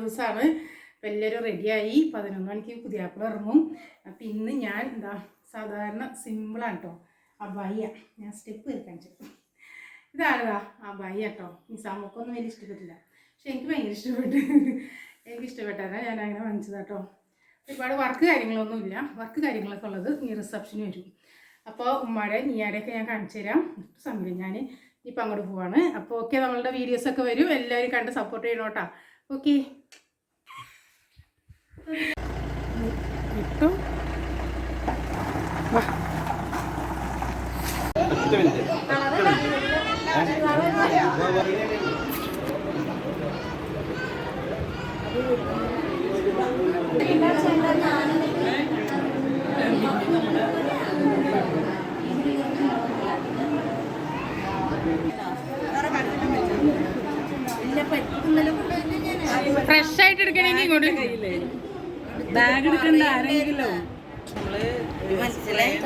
ദിവസമാണ് അപ്പം എല്ലാവരും റെഡിയായി പതിനൊന്ന് മണിക്ക് പുതിയാപ്പിള ഇറങ്ങും. അപ്പം ഇന്ന് ഞാൻ എന്താ സാധാരണ സിമ്പിളാണ് കേട്ടോ അബായ. ഞാൻ സ്റ്റെപ്പ് കേൾക്കാൻ ചെയ്യും ആ അബായ കേട്ടോ നിസാമൊക്കൊന്നും വലിയ ഇഷ്ടപ്പെട്ടില്ല. പക്ഷെ എനിക്ക് ഭയങ്കര ഇഷ്ടപ്പെട്ടു. എനിക്ക് ഇഷ്ടപ്പെട്ടാണ്. ഞാൻ അങ്ങനെ വാങ്ങിച്ചത് കേട്ടോ ഒരുപാട് വർക്ക് കാര്യങ്ങളൊന്നുമില്ല. വർക്ക് കാര്യങ്ങളൊക്കെ ഉള്ളത് ഈ റിസപ്ഷന് വരും. അപ്പോൾ ഉമ്മയുടെ നീയാടെയൊക്കെ ഞാൻ കാണിച്ചു തരാം. സമയം ഞാൻ ഇപ്പം അങ്ങോട്ട് പോവാണ്. അപ്പോൾ ഓക്കെ നമ്മളുടെ വീഡിയോസൊക്കെ വരും. എല്ലാവരും കണ്ട് സപ്പോർട്ട് ചെയ്യണോട്ടാ. ഓക്കെ കിട്ടും വാ. ഫ്രഷ് ആയിട്ട് എടുക്കണമെങ്കിൽ ഇങ്ങോട്ട്. ബാഗ് എടുക്കണ്ട ആരെങ്കിലും. മനസ്സിലായി.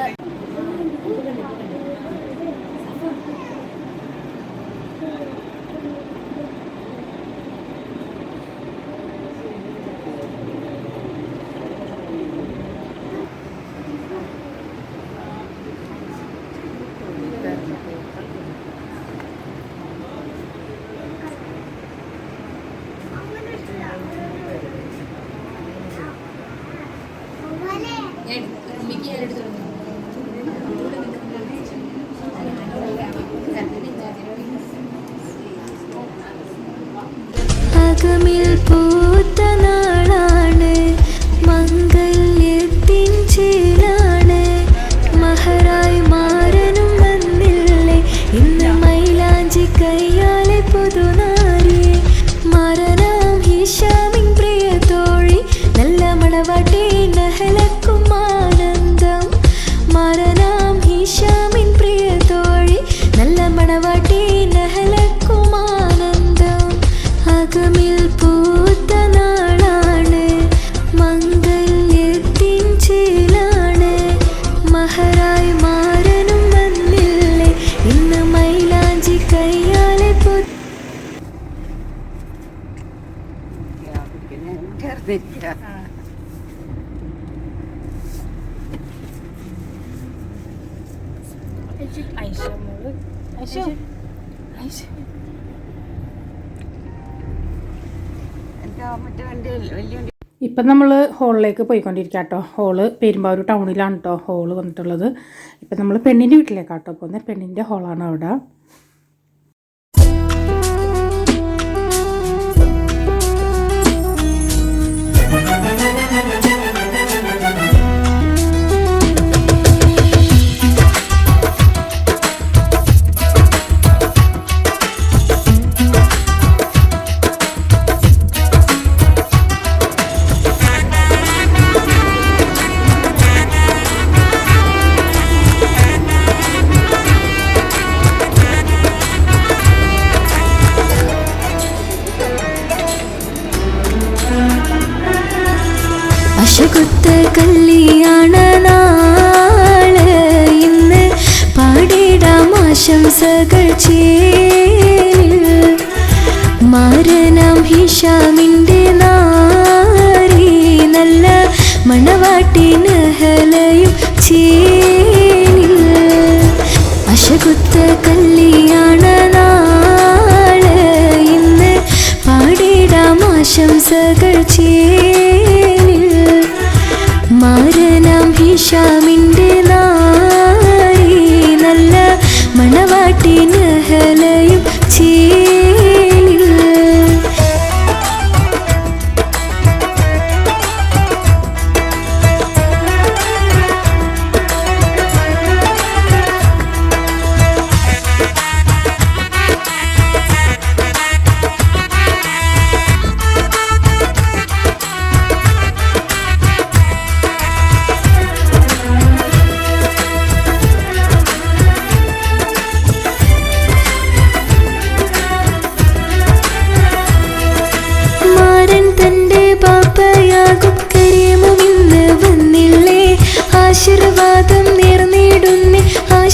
ഐഷ മോൾ. ഐഷ ഐഷ എനിക്ക് മറ്റേ വണ്ടി വലിയ വണ്ടി? ഇപ്പം നമ്മൾ ഹോളിലേക്ക് പോയിക്കൊണ്ടിരിക്കുക കേട്ടോ ഹോൾ പെരുമ്പാവൂർ ടൗണിലാണ് കേട്ടോ ഹോൾ വന്നിട്ടുള്ളത്. ഇപ്പം നമ്മൾ പെണ്ണിന്റെ വീട്ടിലേക്കാട്ടോ പോകുന്നത്. പെണ്ണിന്റെ ഹോളാണ് അവിടെ. അശകുത്ത കല്യാണ നാൾ ഇന്ന് പാടിടാം ആശംസകൾ മാരനാം ഹിഷാമിന്റെ നാരി നല്ല മണവാട്ടി നഹലയും ചേരിൽ അശകുത്ത കല്യാണ മാരനാം ഹിഷാമിന്റെ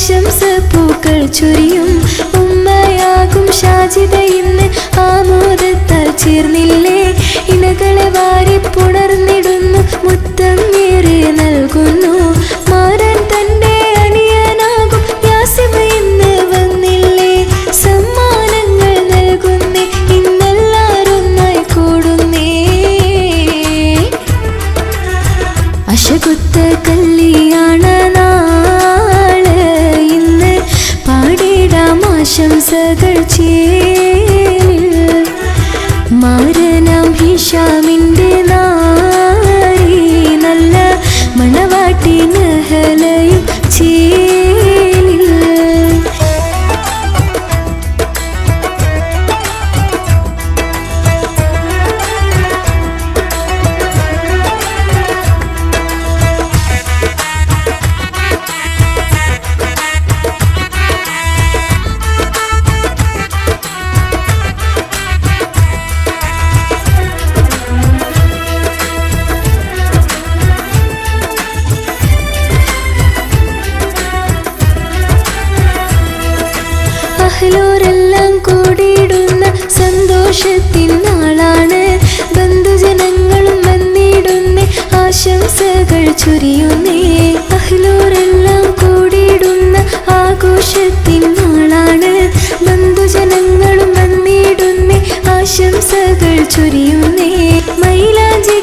ആശംസ പൂക്കൾ ചൊരിയും. ഉമ്മയാകും ഷാജിത ഇന്ന് ആമോദത്താൽ ചേർന്നില്ലേ. ഇണകളെ വാരി പുണർന്നിടുന്നു മുത്തം ഏറെ നൽകുന്നു. മാരനാം ആശംസകൾ ചൊരിയുന്നേ. അഹ്ലൂരെല്ലാം കൂടിയിടുന്ന ആഘോഷത്തിൻ നാളാണ്. ബന്ധുജനങ്ങളും വന്നിടുന്നേ. ആശംസകൾ ചൊരിയുന്നേ. മൈലാഞ്ചി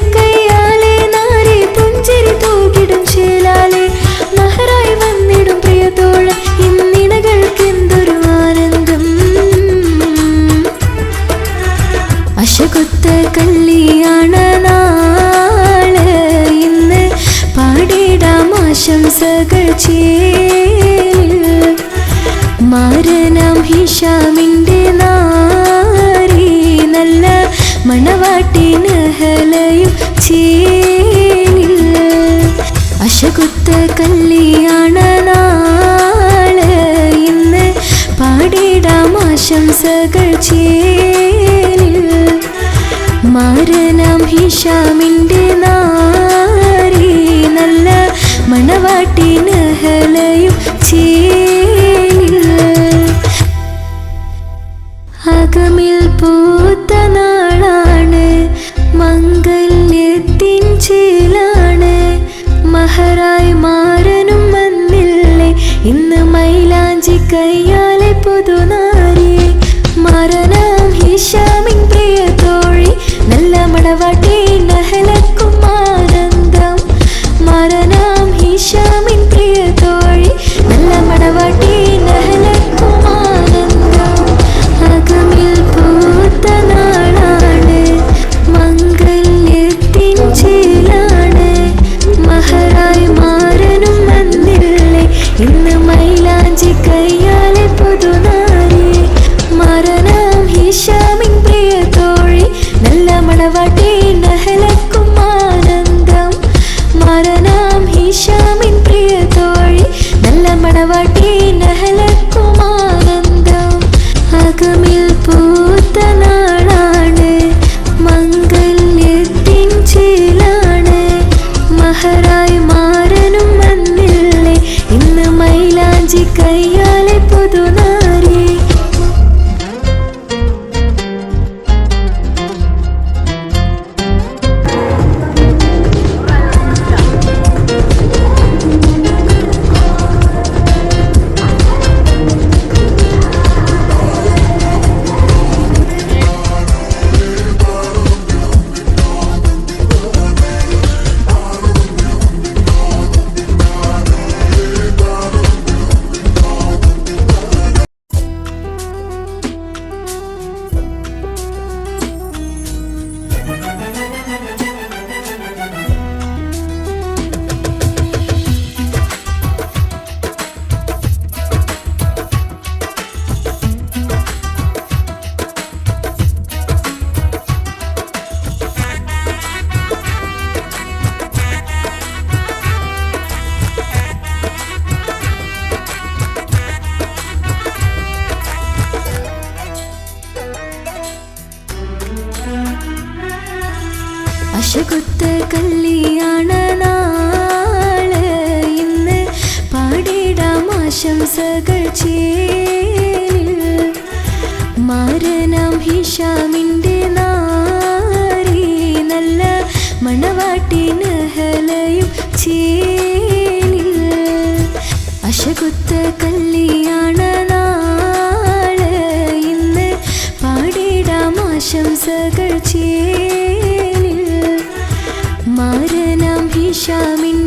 ചേൽ മാരനാം ഹിഷാമിന്റെ നാരി നല്ല മണവാട്ടിന് ഹലയും ചേലിൽ അശകുത്ത കല്ലിയാണ നാൾ ഇന്ന് പാടിടാം ആശംസകൾ ചേലിൽ മാരനാം ഹിഷാമിന്റെ നല്ല മണവാട്ടി നഹലയും ചേലിൽ അകമിൽ പൂത്ത നാളാണ് മംഗല്യത്തിൻ ചേലാണ്. മഹറായി മാറനും വന്നില്ലേ ഇന്ന് മൈലാഞ്ചി കയ്യാലെ മൈലാഞ്ചി അശകുത്ത കല്യാണ നാൾ ഇന്ന് പാടിടാം ആശംസകൾ ചേലിൽ മാരനാം ഹിഷാമിന്റെ നാരി നല്ല മണവാട്ടി നഹലയും ചേലിൽ അശകുത്ത മാരനാം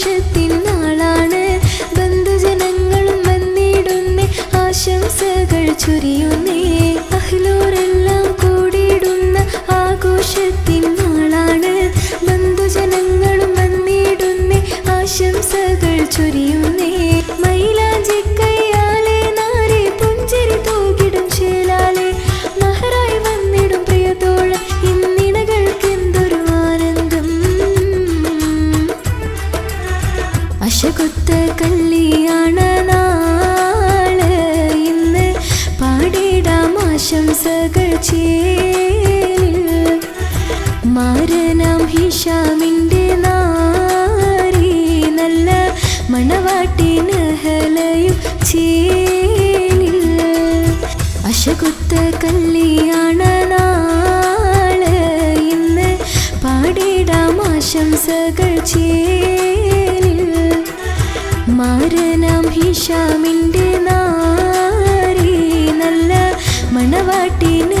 是地 ദശകുത്ത കല്യാണ നാൾ ഇന്ന് പാടിടാം ആശംസകൾ മാരനാം ഹിഷാമിന്റെ നാരി നല്ല മണവാട്ടിന് ഹലയും ചേ അശകുത്ത കല്യാണ നിമിഷമിന്റെ നാരി നല്ല മണവാട്ടിന്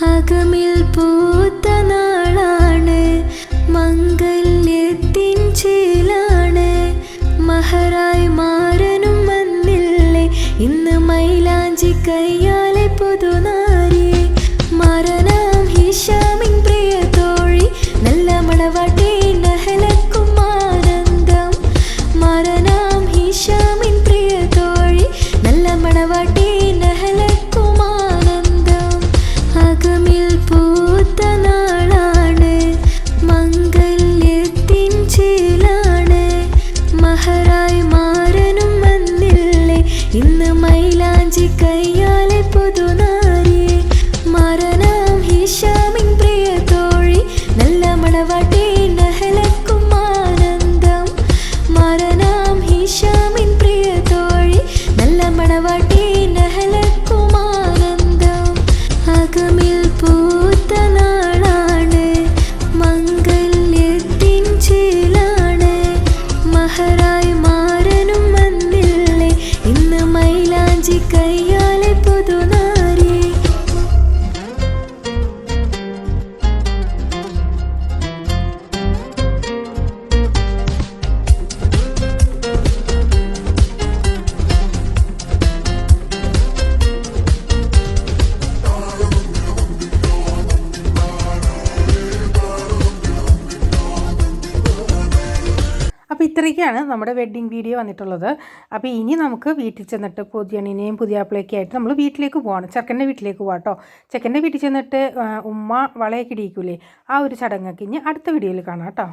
അകമിൽ പോ ഇത്രയൊക്കെയാണ് നമ്മുടെ വെഡ്ഡിങ് വീഡിയോ വന്നിട്ടുള്ളത്. അപ്പോൾ ഇനി നമുക്ക് വീട്ടിൽ ചെന്നിട്ട് പുതിയണിനെയും പുതിയാപ്പിളയൊക്കെ ആയിട്ട് നമ്മൾ വീട്ടിലേക്ക് പോകണം ചെക്കന്റെ വീട്ടിലേക്ക് പോകാം കേട്ടോ. ചെക്കന്റെ വീട്ടിൽ ചെന്നിട്ട് ഉമ്മ വളയൊക്കെ ഇടിയിക്കൂലേ? ആ ഒരു ചടങ്ങൊക്കെ ഇനി അടുത്ത വീഡിയോയിൽ കാണാം കേട്ടോ.